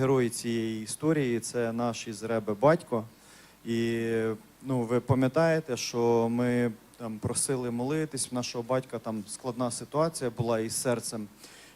Герої цієї історії це наш із Реби батько. І ну, ви пам'ятаєте, що ми там просили молитись, в нашого батька там складна ситуація була із серцем.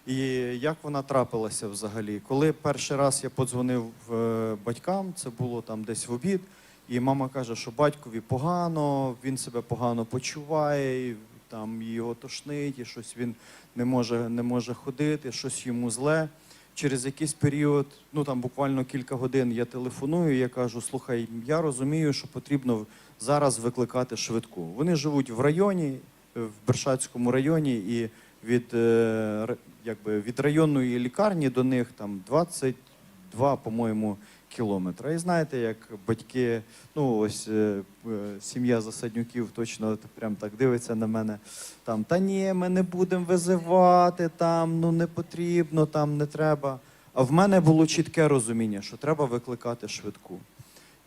І як вона трапилася взагалі? Коли перший раз я подзвонив е, батькам, це було там десь в обід, і мама каже, що батькові погано, він себе погано почуває, там його тошнить, і щось він не може, не може ходити, щось йому зле. Через якийсь період, ну там буквально кілька годин я телефоную, я кажу: слухай, я розумію, що потрібно зараз викликати швидку. Вони живуть в районі, в Бершацькому районі, і від, е, якби, від районної лікарні до них там 22, по-моєму, кілометра. І знаєте, як батьки, ну ось е, е, сім'я засаднюків точно прям так дивиться на мене. Там, та ні, ми не будемо визивати, там, ну не потрібно, там не треба. А в мене було чітке розуміння, що треба викликати швидку.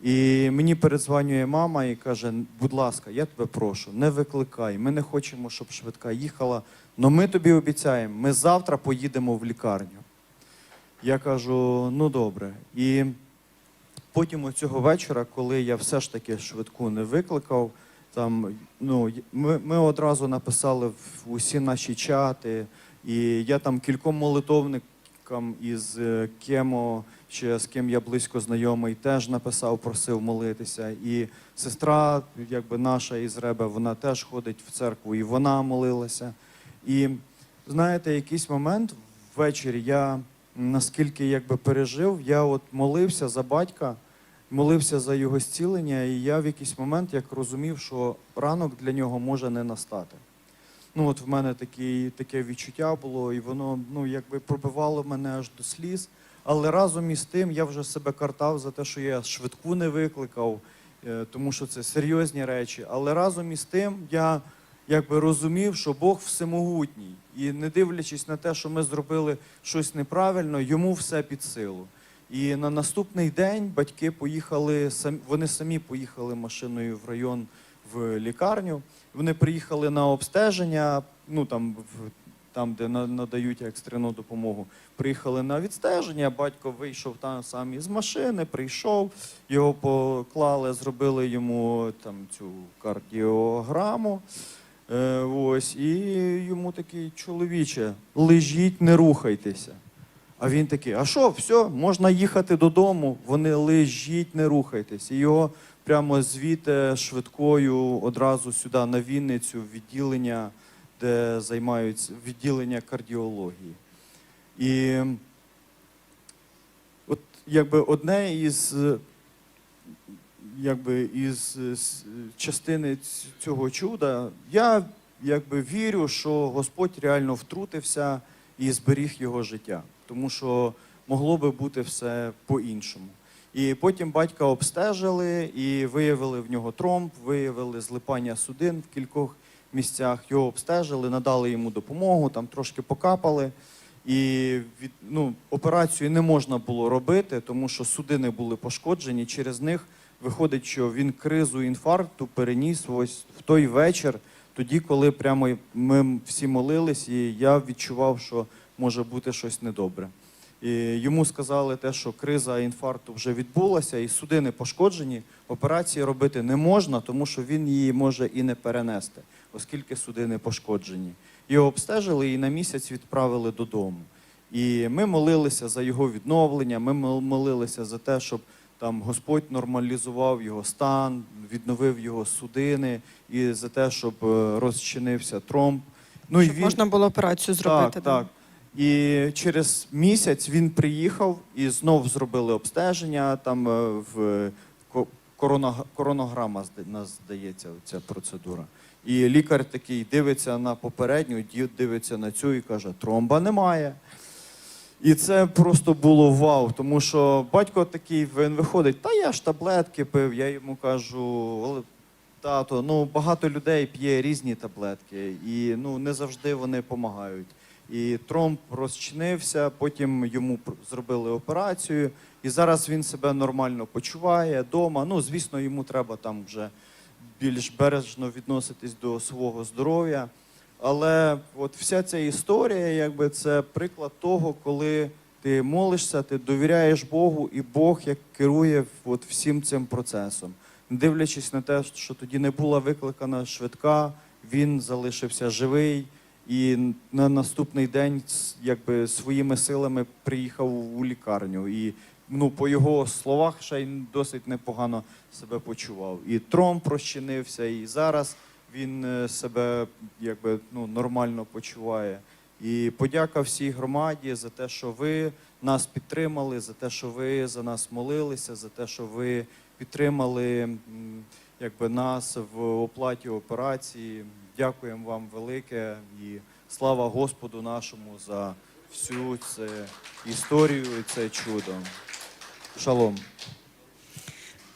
І мені передзвонює мама і каже: будь ласка, я тебе прошу, не викликай. Ми не хочемо, щоб швидка їхала. але ми тобі обіцяємо, ми завтра поїдемо в лікарню. Я кажу, ну добре. І потім цього вечора, коли я все ж таки швидку не викликав, там, ну, ми, ми одразу написали в усі наші чати, і я там кільком молитовникам із е, Кемо, ще з ким я близько знайомий, теж написав, просив молитися. І сестра, якби наша із Ребе, вона теж ходить в церкву, і вона молилася. І знаєте, якийсь момент ввечері я наскільки якби пережив, я от молився за батька, молився за його зцілення, і я в якийсь момент як розумів, що ранок для нього може не настати. Ну, от в мене такі, таке відчуття було, і воно ну, якби пробивало мене аж до сліз. Але разом із тим я вже себе картав за те, що я швидку не викликав, е, тому що це серйозні речі. Але разом із тим я якби розумів, що Бог всемогутній. І не дивлячись на те, що ми зробили щось неправильно, йому все під силу. І на наступний день батьки поїхали вони самі поїхали машиною в район в лікарню. Вони приїхали на обстеження, ну там там, де надають екстрену допомогу. Приїхали на відстеження. Батько вийшов там сам із машини, прийшов, його поклали, зробили йому там цю кардіограму. Е, ось, і йому такий чоловіче, лежіть, не рухайтеся. А він такий, а що, все, можна їхати додому. Вони лежіть, не рухайтесь. І його прямо звідти швидкою одразу сюди на Вінницю, в відділення, де займаються відділення кардіології. І от якби одне із, якби із частини цього чуда, я якби вірю, що Господь реально втрутився і зберіг його життя, тому що могло би бути все по-іншому. І потім батька обстежили і виявили в нього тромб, виявили злипання судин в кількох місцях. Його обстежили, надали йому допомогу, там трошки покапали. І від, ну, операцію не можна було робити, тому що судини були пошкоджені. Через них виходить, що він кризу інфаркту переніс ось в той вечір, тоді, коли прямо ми всі молились, і я відчував, що може бути щось недобре. І йому сказали те, що криза інфаркту вже відбулася, і судини пошкоджені. Операції робити не можна, тому що він її може і не перенести, оскільки судини пошкоджені. Його обстежили і на місяць відправили додому. І ми молилися за його відновлення. Ми молилися за те, щоб там Господь нормалізував його стан, відновив його судини, і за те, щоб е, розчинився тромб. Ну Щоб можна було операцію зробити. так, так. І через місяць він приїхав і знов зробили обстеження. Там е, в коронограма нас здається, ця процедура. І лікар такий дивиться на попередню, дивиться на цю і каже: тромба немає. І це просто було вау, тому що батько такий він виходить, та я ж таблетки пив. Я йому кажу, тато, ну багато людей п'є різні таблетки, і ну не завжди вони допомагають. І тромб розчинився, потім йому зробили операцію, і зараз він себе нормально почуває вдома. Ну, звісно, йому треба там вже більш бережно відноситись до свого здоров'я. Але от вся ця історія, якби це приклад того, коли ти молишся, ти довіряєш Богу, і Бог як керує от всім цим процесом. Дивлячись на те, що тоді не була викликана швидка, він залишився живий і на наступний день якби своїми силами приїхав у лікарню. І ну, по його словах ще й досить непогано себе почував. І тром прощинився, і зараз він е, себе якби ну, нормально почуває. І подяка всій громаді за те, що ви нас підтримали, за те, що ви за нас молилися, за те, що ви підтримали якби, нас в оплаті операції. Дякуємо вам велике і слава Господу нашому за всю цю історію і це чудо. Шалом.